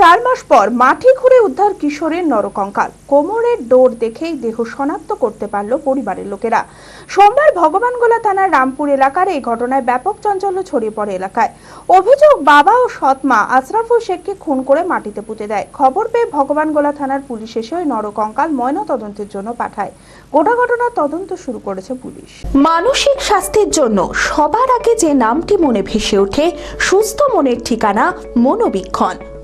চার মাস পর মাটি খুঁড়ে উদ্ধার কিশোরের নরকঙ্কাল। কোমরের ডোর দেখেই দেহ শনাক্ত করতে পারল পরিবারের লোকেরা। সোমবার ভগবানগোলা থানার রামপুর এলাকার এই ঘটনায় ব্যাপক চাঞ্চল্য ছড়িয়ে পড়ে এলাকায়। অভিযোগ বাবা ও সৎমা আশরাফুল শেখকে খুন করে মাটিতে পুঁতে দেয়। খবর পেয়ে ভগবানগোলা থানার পুলিশ এসে ওই নরকঙ্কাল ময়নাতদন্তের জন্য পাঠায়। গোটা ঘটনার তদন্ত শুরু করেছে পুলিশ। মানসিক স্বাস্থ্যের জন্য সবার আগে যে নামটি মনে ভেসে ওঠে, সুস্থ মনের ঠিকানা মনোবীক্ষণ।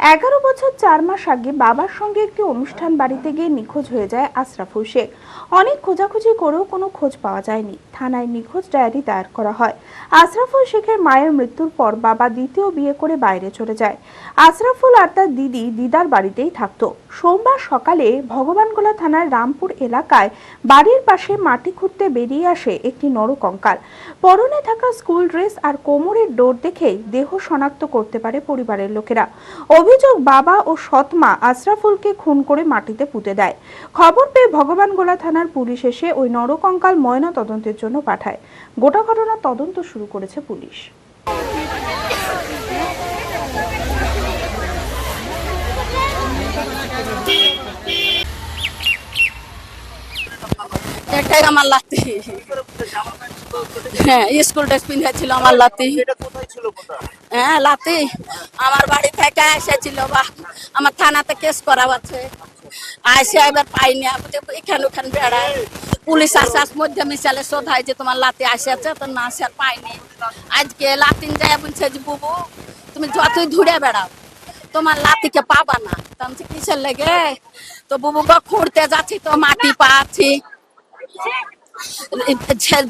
এগারো বছর চার মাস আগে বাবার সঙ্গে একটি অনুষ্ঠান বাড়িতে গিয়ে নিখোঁজ হয়ে যায় আশরাফুল শেখ। অনেক খোঁজাখুঁজি করেও কোনো খোঁজ পাওয়া যায়নি। থানায় নিখোঁজ ডায়েরি দায়ের করা হয়। আশরাফুল শেখের মায়ের মৃত্যুর পর বাবা দ্বিতীয় বিয়ে করে বাইরে চলে যায়। আশরাফুল আর তার দিদি দিদার বাড়িতেই থাকতো। সোমবার সকালে ভগবানগোলা থানার রামপুর এলাকায় বাড়ির পাশে মাটি খুঁড়তে বেরিয়ে আসে একটি নরকঙ্কাল। পরনে থাকা স্কুল ড্রেস আর কোমরের ডোর দেখেই দেহ শনাক্ত করতে পারে পরিবারের লোকেরা। অভিযোগ বাবা ও সৎমা আশরাফুলকে খুন করে মাটিতে পুঁতে দেয়। খবর পেয়ে ভগবানগোলা থানার পুলিশ এসে ওই নরকঙ্কাল ময়না তদন্তের জন্য পাঠায়। গোটা ঘটনার তদন্ত শুরু করেছে পুলিশ। এটাই আমার লাতি হ্যাঁ স্কুল ড্রেস পিন্ধেছিল আমার লাতি এটা কোথায় ছিল কোথায় হ্যাঁ লাতি আমার বাড়ি থেকে এসেছিল বা আমার থানাতে কেস করা আছে আইসে এবার পাইনি এখানে ওখানে বেড়ায় পুলিশ আসার মধ্যে মিশালে শোধায় যে তোমার লাতি আসেছে তো না সে আর পাইনি আজকে লাতিন যায় বলছে যে বুবু তুমি যতই ধুড়ে বেড়াও তোমার লাতিকে পাবা না তো আমি বলছি, কিসের লেগে তো বুবুকে খুঁড়তে যাচ্ছি তো মাটি পাচ্ছি জে-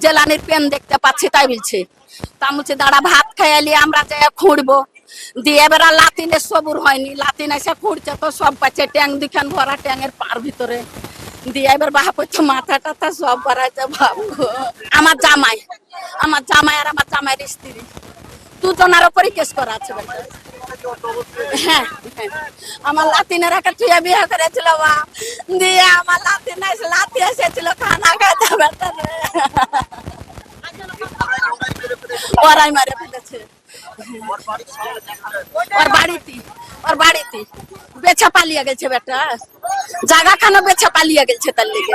জেলানির পেন দেখতে পাচ্ছি, তাই বলছে। তা বলছি, দাঁড়া, ভাত খাইয়ালি, আমরা যে খুঁড়বো। দিয়ে এবার লাতিনে সবুর হয়নি, লাতিন এসে খুঁড়ছে তো সব পাচ্ছে ট্যাং দুখান ভরা ট্যাংয়ের পার ভিতরে। দিয়ে এবার বাহা পড়ছে মাথা টাথা সব ভরাইছে ভাবো আমার জামাই আমার জামাই আর আমার জামাইয়ের স্ত্রী। দুজনের ওপরই কেস করা আছে হ্যাঁ হ্যাঁ। আমার লাতিনের একটা তুই বিয়ে করেছিল বা দিয়ে আমার লাতিন এসে লাতি এসেছিল খানা খাইতে বেটা রে। ওরাই মারে ফেলেছে। ওর বাড়িতে ওর বাড়িতে। বেচা পালিয়ে গেছে বেটা। জায়গা খানো বেচা পালিয়ে গেছে তার লেগে।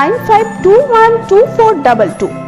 95212422